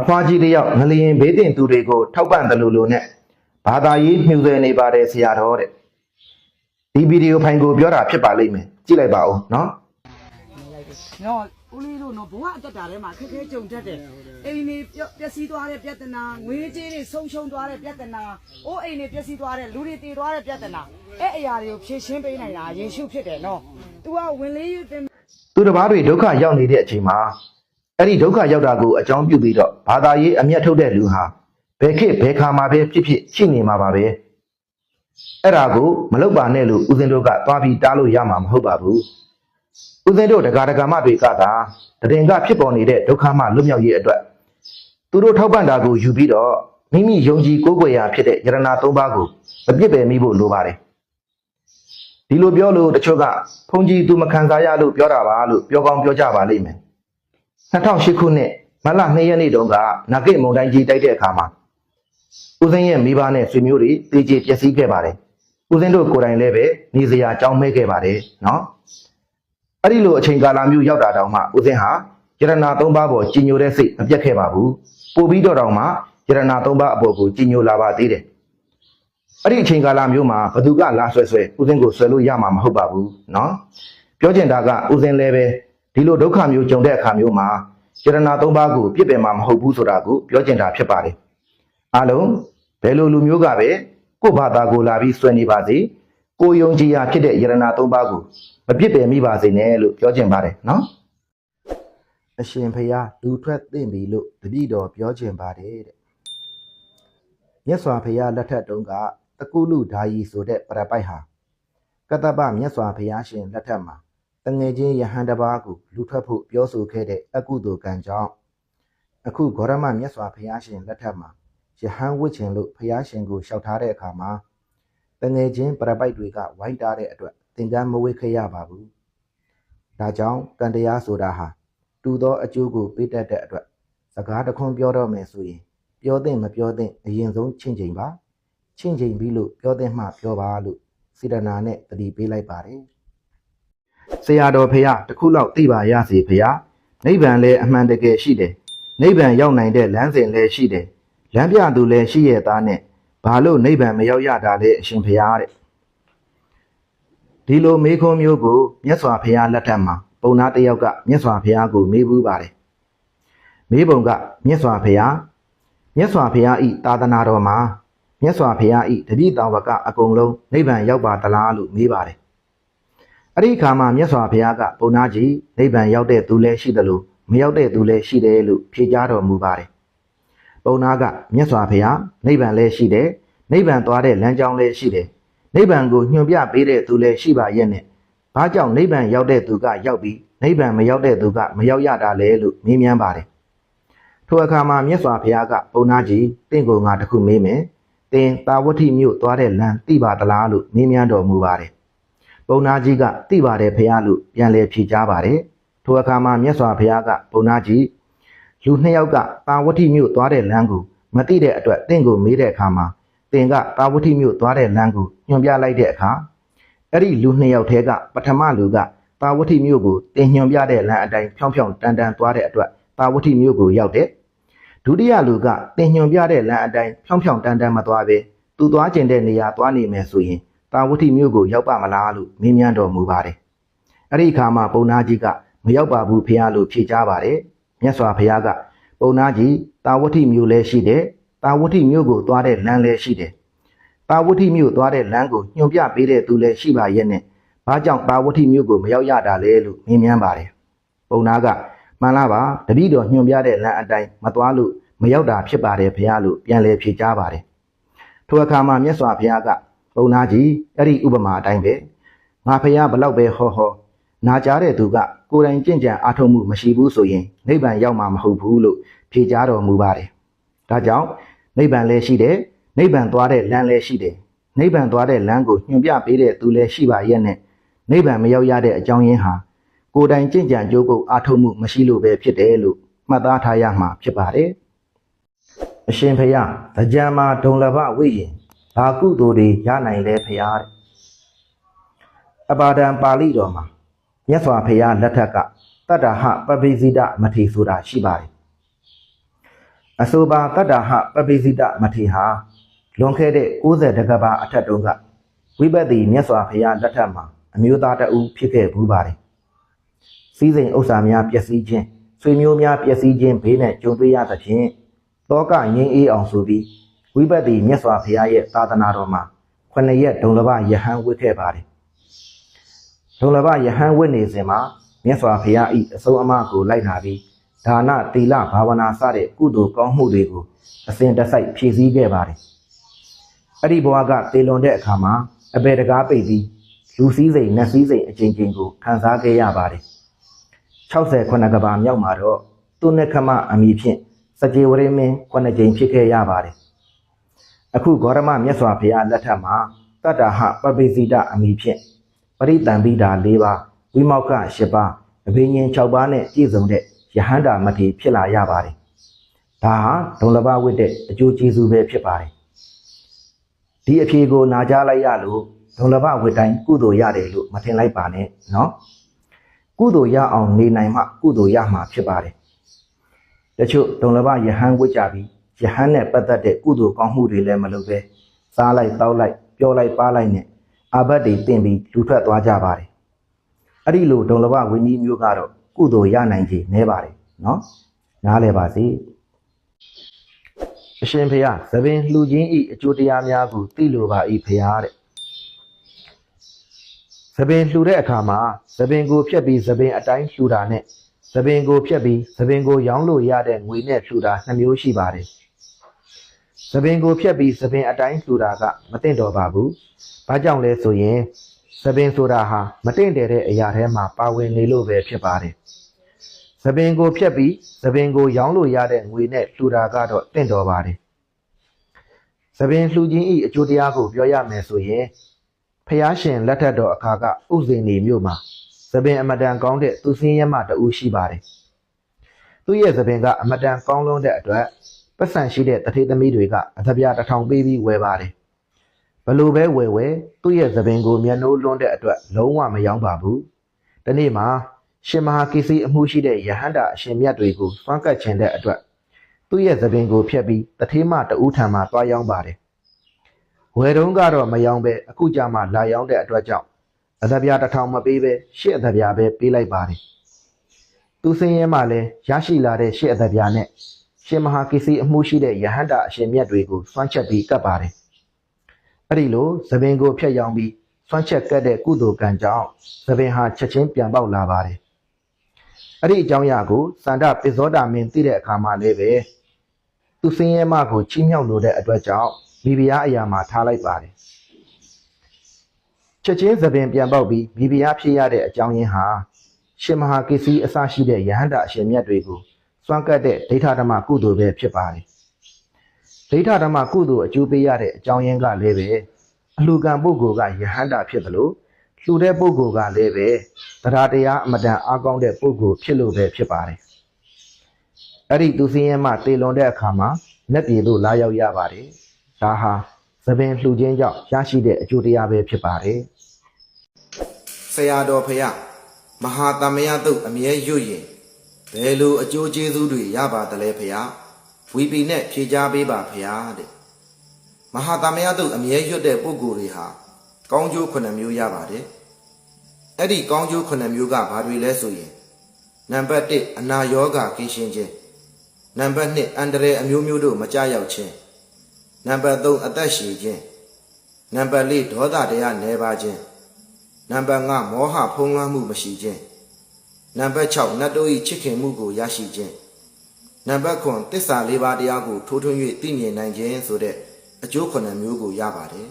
အဖွားကြီးတစ်ယောက်ငလျင်ဘေးတင်သူတွေကိုထောက်ပံ့တယ်လို့လို့နဲ့ဘာသာရေးမြှူဆွဲနေပါတယ်ဆရာတော်တဲ့ဒီဗီဒီယိုဖိုင်ကိုပြောတာဖြစ်ပါလိမ့်မယ်ကြည့်လိုက်ပါဦးနော်နော်ဦးလေးတို့နော်ဘဝအသက်တာထဲမှာခက်ခဲကြုံတတ်တယ်အိမ်နေပျက်စီးသွားတဲ့ပြဿနာငွေကြေးတွေဆုံးရှုံးသွားတဲ့ပြဿနာအိုးအိမ်တွေပျက်စီးသွားတဲ့လူတွေတည်သွားတဲ့ပြဿနာအဲ့အရာတွေကိုဖြေရှင်းပေးနိုင်တာယေရှုဖြစ်တယ်နော် तू ကဝင်လေးယူတင်သူတစ်ပါးတွေဒုက္ခရောက်နေတဲ့အချိန်မှာ အဲ့ဒီဒုက္ခရောက်တာကိုအကြောင်းပြုပြီးတော့ဘာသာရေးအမျက်ထုတ်တဲ့လူဟာဘယ်ခေတ်ဘယ်ခါမှာပဲဖြစ်ဖြစ်ရှိနေမှာပါပဲအဲ့ဒါကိုမလုပ်ပါနဲ့လို့ဦးဇင်းတို့ကသွားပြီးတားလို့ရမှာမဟုတ်ပါဘူးဦးဇင်းတို့တရားဒဂမတွေကသာတရင်ကဖြစ်ပေါ်နေတဲ့ဒုက္ခမှလွတ်မြောက်ရေးအတွက်သူတို့ထောက်ပံ့တာကိုယူပြီးတော့မိမိယုံကြည်ကိုးကွယ်ရာဖြစ်တဲ့ယရနာ၃ပါးကိုမပြစ်ပယ်မိဖို့လိုပါတယ်ဒီလိုပြောလို့တချို့ကဘုန်းကြီးသူမခံစားရလို့ပြောတာပါလို့ပြောကောင်းပြောကြပါလိမ့်မယ် 2008ခုနှစ်မလ2ရက်နေ့တုန်းကနာဂိတ်မုံတိုင်းကြီးတိုက်တဲ့အခါမှာဦးစင်းရဲ့မိဘနဲ့ဆွေမျိုးတွေတေကျေပျက်စီးခဲ့ပါတယ်။ဦးစင်းတို့ကိုယ်တိုင်လည်းပဲနေစရာကြောင်းမဲခဲ့ပါတယ်နော်။အဲ့ဒီလိုအချိန်ကာလမျိုးရောက်တာတောင်မှဦးစင်းဟာယရနာ၃ပါးပေါ်ကြီးညိုတဲ့စိတ်မပြတ်ခဲ့ပါဘူး။ပို့ပြီးတော့တောင်မှယရနာ၃ပါးအပေါ်ကိုကြီးညိုလာပါသေးတယ်။အဲ့ဒီအချိန်ကာလမျိုးမှာဘသူကလာဆွဲဆွဲဦးစင်းကိုဆွဲလို့ရမှာမဟုတ်ပါဘူးနော်။ပြောချင်တာကဦးစင်းလည်းပဲ ဒီလိုဒုက္ခမျိုးကြုံတဲ့အခါမျိုးမှာယရနာ၃ပါးကိုပြစ်ပယ်မှာမဟုတ်ဘူးဆိုတာကိုပြောကျင်တာဖြစ်ပါတယ်အားလုံးဘယ်လိုလူမျိုးကပဲကိုယ့်ဘာသာကိုလာပြီးဆွဲနေပါစေကိုယုံကြည်ရာဖြစ်တဲ့ယရနာ၃ပါးကိုမပြစ်ပယ်မိပါစေနဲ့လို့ပြောကျင်ပါတယ်နော်အရှင်ဖရာလူထွက်သင့်ပြီလို့တပည့်တော်ပြောကျင်ပါတယ်တဲ့မြတ်စွာဘုရားလက်ထက်တုန်းကတကုလူဓာယီဆိုတဲ့ပရပိုက်ဟာကတ္တပမြတ်စွာဘုရားရှင်လက်ထက်မှာ ငယ်ချင်းယဟန်တစ်ပါးကိုလူထွက်ဖို့ပြောဆိုခဲ့တဲ့အကုသိုလ်ကံကြောင့်အခုဂေါရမမြတ်စွာဘုရားရှင်လက်ထက်မှာယဟန်ဝစ်ချင်လို့ဘုရားရှင်ကိုလျှောက်ထားတဲ့အခါမှာတငယ်ချင်းပရပိုက်တွေကဝိုင်းတားတဲ့အတွက်သင်္ကန်းမဝေခဲ့ရပါဘူးဒါကြောင့်ကံတရားဆိုတာဟာတူသောအကျိုးကိုပေးတတ်တဲ့အတွက်စကားတစ်ခွန်းပြောတော့မယ်ဆိုရင်ပြောတဲ့မပြောတဲ့အရင်ဆုံးချင့်ချိန်ပါချင့်ချိန်ပြီးလို့ပြောတဲ့မှပြောပါလို့စေတနာနဲ့တတိပေးလိုက်ပါတယ် ဆရာတော်ဖေရတခုလောက်သိပါရစေဖေရနိဗ္ဗာန်လည်းအမှန်တကယ်ရှိတယ်နိဗ္ဗာန်ရောက်နိုင်တဲ့လမ်းစဉ်လည်းရှိတယ်လမ်းပြသူလည်းရှိရဲ့သားနဲ့ဘာလို့နိဗ္ဗာန်မရောက်ရတာလဲအရှင်ဖေရတဲ့ဒီလိုမေးခွန်းမျိုးကိုမြတ်စွာဘုရားလက်ထက်မှာပုံနာတစ်ယောက်ကမြတ်စွာဘုရားကိုမေးဘူးပါတယ်မေးပုံကမြတ်စွာဘုရားမြတ်စွာဘုရားဤသာသနာတော်မှာမြတ်စွာဘုရားဤတတိတာဝကအကုန်လုံးနိဗ္ဗာန်ရောက်ပါသလားလို့မေးပါတယ်။ အဲ့ဒီအခါမှာမြတ်စွာဘုရားကပုံနာကြီးနိဗ္ဗာန်ရောက်တဲ့သူလည်းရှိတယ်လို့မရောက်တဲ့သူလည်းရှိတယ်လို့ဖြေကြားတော်မူပါတယ်။ပုံနာကမြတ်စွာဘုရားနိဗ္ဗာန်လည်းရှိတယ်နိဗ္ဗာန်သွားတဲ့လမ်းကြောင်းလည်းရှိတယ်နိဗ္ဗာန်ကိုညွှန်ပြပေးတဲ့သူလည်းရှိပါရဲ့နဲ့ဘာကြောင့်နိဗ္ဗာန်ရောက်တဲ့သူကရောက်ပြီးနိဗ္ဗာန်မရောက်တဲ့သူကမရောက်ရတာလဲလို့မေးမြန်းပါတယ်ထိုအခါမှာမြတ်စွာဘုရားကပုံနာကြီးတင့်ကိုငါတခုမေးမယ်။တင်တာဝတိမြို့သွားတဲ့လမ်းသိပါသလားလို့မေးမြန်းတော်မူပါတယ်။ ပုံနာကြီးကသိပါတယ်ဘုရားလို့ပြန်လည်ဖြေကြားပါတယ်။ထိုအခါမှာမြတ်စွာဘုရားကပုံနာကြီးလူနှစ်ယောက်ကတာဝတိမြို့သွားတဲ့လမ်းကိုမသိတဲ့အတွက်တင့်ကိုမေးတဲ့အခါမှာတင်ကတာဝတိမြို့သွားတဲ့လမ်းကိုညွှန်ပြလိုက်တဲ့အခါအဲ့ဒီလူနှစ်ယောက်ထဲကပထမလူကတာဝတိမြို့ကိုတင်ညွှန်ပြတဲ့လမ်းအတိုင်းဖြောင်းဖြောင်းတန်တန်သွားတဲ့အတွက်တာဝတိမြို့ကိုရောက်တဲ့ဒုတိယလူကတင်ညွန်ပြတဲ့လမ်းအတိုင်းဖြောင်းဖြောင်းတန်းတန်းမသွားပဲသူသွားကျင်တဲ့နေရာသွားနေမယ်ဆိုရင် တာဝတိမြို့ကိုရောက်ပါမလားလို့မေးမြန်းတော်မူပါတယ်။အဲ့ဒီအခါမှာပုံနာကြီးကမရောက်ပါဘူးဖေရလို့ဖြေကြားပါတယ်။မြတ်စွာဘုရားကပုံနာကြီးတာဝတိမြို့လည်းရှိတယ်။တာဝတိမြို့ကိုသွားတဲ့လမ်းလည်းရှိတယ်။တာဝတိမြို့သွားတဲ့လမ်းကိုညွှန်ပြပေးတဲ့သူလည်းရှိပါရဲ့နဲ့ဘာကြောင့်တာဝတိမြို့ကိုမရောက်ရတာလဲလို့မေးမြန်းပါတယ်။ပုံနာကမှန်လားပါတပည့်တော်ညွှန်ပြတဲ့လမ်းအတိုင်းမသွားလို့မရောက်တာဖြစ်ပါတယ်ဘုရားလို့ပြန်လည်ဖြေကြားပါတယ်ထိုအခါမှာမြတ်စွာဘုရားက ပုံနာကြီးအဲ့ဒီဥပမာအတိုင်းပဲငါဘုရားဘလောက်ပဲဟောဟောနာကြားတဲ့သူကကိုယ်တိုင်ကြင့်ကြံအားထုတ်မှုမရှိဘူးဆိုရင်နိဗ္ဗာန်ရောက်မှာမဟုတ်ဘူးလို့ဖြေကြားတော်မူပါတယ်ဒါကြောင့်နိဗ္ဗာန်လည်းရှိတယ်နိဗ္ဗာန်သွားတဲ့လမ်းလည်းရှိတယ်နိဗ္ဗာန်သွားတဲ့လမ်းကိုညွှန်ပြပေးတဲ့သူလည်းရှိပါရဲ့နဲ့နိဗ္ဗာန်မရောက်ရတဲ့အကြောင်းရင်းဟာကိုယ်တိုင်ကြင်ကြံကြိုးကုပ်အားထုတ်မှုမရှိလို့ပဲဖြစ်တယ်လို့မှတ်သားထားရမှာဖြစ်ပါတယ်။အရှင်ဖယားကြံမှာဒုံလဘဝိရင် ဘာကုသိုလ်တွေရနိုင်လဲဖယားတဲ့အပါဒံပါဠိတော်မှာမြတ်စွာဘုရားလက်ထက်ကတတ္တဟပပိစိဒမထေဆိုတာရှိပါတယ်။အဆိုပါတတ္တဟပပိစိတမထေဟာလွန်ခဲ့တဲ့60တကဘာအထက်တုန်းကဝိပဿနာမြတ်စွာဘုရားလက်ထက်မှာအမျိုးသားတအူဖြစ်ခဲ့ဘူးပါတယ်။စည်းစိမ်ဥစ္စာများပျက်စီးခြင်းဆွေမျိုးများပျက်စီးခြင်းဘေးနဲ့ကြုံတွေ့ရသဖြင့်တောကငြိမ်းအေးအောင်ဆိုပြီး ဝိပဿနာမြတ်စွာဘုရားရဲ့သာသနာတော်မှာခုနှစ်ရက်ဒုံလဘယဟန်ဝတ်ခဲ့ပါတယ်။ဒုံလဘယဟန်ဝတ်နေစဉ်မှာမြတ်စွာဘုရားဤအဆုံးအမကိုလိုက်နာပြီးဒါနသီလဘာဝနာစတဲ့ကုသိုလ်ကောင်းမှုတွေကိုအစဉ်တစိုက်ဖြည့်ဆည်းခဲ့ပါတယ်။အဲ့ဒီဘဝကတေလွန်တဲ့အခါမှာအပေတကားပိတ်ပြီးလူစည်းစိမ်နတ်စည်းစိမ်အချင်းချင်းကိုခံစားခဲ့ရပါတယ်။69ကဘာမြောက်မှာတော့သူနဲ့ခမအမိဖြင့်စကြေဝရင်းမင်း9ကြိမ်ဖြစ်ခဲ့ရပါတယ်။ အခုဂေါရမမြတ်စွာဘုရားလက်ထက်မှာတတ္တဟပပိစိတအမိဖြင့်ပရိတံပိတာ၄ပါးဝိမောက္ခ၈ပါးအဘိညာဉ်၆ပါးနဲ့ပြည့်စုံတဲ့ယဟန္တာမထေဖြစ်လာရပါတယ်။ဒါဟာဒုံလဘဝိတဲ့အကျိုးကျေးဇူးပဲဖြစ်ပါတယ်။ဒီအဖြေကိုနာကြားလိုက်ရလို့ဒုံလဘဝိတိုင်းကုသိုလ်ရတယ်လို့မထင်လိုက်ပါနဲ့နော်။ကုသိုလ်ရအောင်နေနိုင်မှကုသိုလ်ရမှာဖြစ်ပါတယ်။တချို့ဒုံလဘယဟန်ဝိကြပြီး ယဟန်နဲ့ပတ်သက်တဲ့ကုသိုလ်ကောင်းမှုတွေလည်းမလုပ်ပဲစားလိုက်တောက်လိုက်ပြောလိုက်ပါလိုက်နဲ့အာဘတ်တွေတင်ပြီးလူထွက်သွားကြပါတယ်။အဲ့ဒီလိုဒုံလဘဝိနည်းမျိုးကတော့ကုသိုလ်ရနိုင်ခြေနည်းပါတယ်နော်နားလည်ပါစေအရှင်ဖေယသဘင်လှူခြင်းဤအကျိုးတရားများကိုသိလိုပါဤဖေယတဲ့သဘင်လှူတဲ့အခါမှာသဘင်ကိုဖြတ်ပြီးသဘင်အတိုင်းလှူတာနဲ့သဘင်ကိုဖြတ်ပြီးသဘင်ကိုရောင်းလို့ရတဲ့ငွေနဲ့လှူတာနှစ်မျိုးရှိပါတယ် သဘင်ကိုဖြတ်ပြီးသဘင်အတိုင်းလှူတာကမသင့်တော်ပါဘူးဘာကြောင့်လဲဆိုရင်သဘင်ဆိုတာဟာမတင့်တယ်တဲ့အရာထဲမှာပါဝင်နေလို့ပဲဖြစ်ပါတယ်သဘင်ကိုဖြတ်ပြီးသဘင်ကိုရောင်းလို့ရတဲ့ငွေနဲ့လှူတာကတော့တင့်တော်ပါတယ်သဘင်လှူခြင်းဤအကျိုးတရားကိုပြောရမယ်ဆိုရင်ဖျားရှင်လက်ထက်တော်အခါကဥဇင်နေမြို့မှာသဘင်အမတန်ကောင်းတဲ့သူစင်းရဲမတူရှိပါတယ်သူ့ရဲ့သဘင်ကအမတန်ကောင်းလွန်းတဲ့အတွက် ပတ်စံရှိတဲ့တထေးသမီးတွေကအသပြားတစ်ထောင်ပေးပြီးဝယ်ပါတယ်ဘလို့ပဲဝယ်ဝယ်သူ့ရဲ့သဘင်ကိုမျက်နှိုးလွန်းတဲ့အတွက်လုံးဝမယောင်းပါဘူးဒီနေ့မှာရှင်မဟာကိစီအမှုရှိတဲ့ယဟန္တာအရှင်မြတ်တွေကိုစွန့်ကပ်ခြင်းတဲ့အတွက်သူ့ရဲ့သပင်ကိုဖျက်ပြီးတထေးမတူးထံမှာတွားရောက်ပါတယ်။ဝယ်တုံးကတော့မယောင်းပဲအခုကြမှာလာရောက်တဲ့အတွက်ကြောင့်အသပြားတစ်ထောင်မပေးပဲရှစ်အသပြားပဲပေးလိုက်ပါတယ်။သူစင်းရဲမှလည်းရရှိလာတဲ့ရှစ်အသပြားနဲ့ ရှင်မဟာကိစီအမှုရှိတဲ့ယဟန္တာအရှင်မြတ်တွေကိုစွန့်ချက်ပြီးကပ်ပါတယ်။အဲ့ဒီလိုသပင်ကိုဖျက်ယောင်းပြီးစွန့်ချက်ကပ်တဲ့ကုသိုလ်ကံကြောင့်သပင်ဟာချက်ချင်းပြန်ပေါက်လာပါတယ်။အဲ့ဒီအကြောင်းအရာကိုစန္ဒပိဇောတာမင်းသိတဲ့အခါမှလည်းပဲသူစင်းရဲမကိုချီးမြှောက်လို့တဲ့အတွက်ကြောင့်မိဖုရားအရာမှာထားလိုက်ပါတယ်ချက်ချင်းသပင်ပြန်ပေါက်ပြီးမိဖုရားဖြစ်ရတဲ့အကြောင်းရင်းဟာရှင်မဟာကိစီအစရှိတဲ့ယဟန္တာအရှင်မြတ်တွေကို စွန့်ကပ်တဲ့ဒိဋ္ဌဓမ္မကုသိုလ်ပဲဖြစ်ပါတယ်ဒိဋ္ဌဓမ္မကုသိုလ်အကျိုးပေးရတဲ့အကြောင်းရင်းကလည်းပဲအလှူခံပုဂ္ဂိုလ်ကယဟန္တာဖြစ်တယ်လို့လှူတဲ့ပုဂ္ဂိုလ်ကလည်းပဲတရားတရားအမတန်အားကောင်းတဲ့ပုဂ္ဂိုလ်ဖြစ်လို့ပဲဖြစ်ပါတယ်။အဲ့ဒီသူစင်းရဲမှတေလွန်တဲ့အခါမှာမျက်ပြေတို့လာရောက်ရပါတယ်။ဒါဟာသပင်လှူခြင်းကြောင့်ရရှိတဲ့အကျိုးတရားပဲဖြစ်ပါတယ်။ဆရာတော်ဖရာမဟာတမယတုတ်အမြဲရွတ်ရင် ဘယ်လိုအကျိုးကျေးဇူးတွေရပါသလဲဖရာဝီပီနဲ့ဖြေကြားပေးပါဖရာတဲ့မဟာတမယတုတ်အမြဲရွတ်တဲ့ပုဂ္ဂိုလ်တွေဟာကောင်းကျိုးခုနှစ်မျိုးရပါတယ်အဲ့ဒီကောင်းကျိုးခုနှစ်မျိုးကဘာတွေလဲဆိုရင်နံပါတ်1အနာယောဂကင်းရှင်းခြင်းနံပါတ်2အန္တရာယ်အမျိုးမျိုးတို့မကြရောက်ခြင်းနံပါတ်3အသက်ရှည်ခြင်းနံပါတ်4ဒေါသတရားနည်းပါခြင်းနံပါတ်5မောဟဖုံးလွှမ်းမှုမရှိခြင်း နံပါတ်6နတ်တို့၏ချစ်ခင်မှုကိုရရှိခြင်းနံပါတ်9တစ္ဆာ၄ပါးတရားကိုထိုးထွင်း၍သိမြင်နိုင်ခြင်းဆိုတဲ့အကျိုးခုနှစ်မျိုးကိုရပါတယ်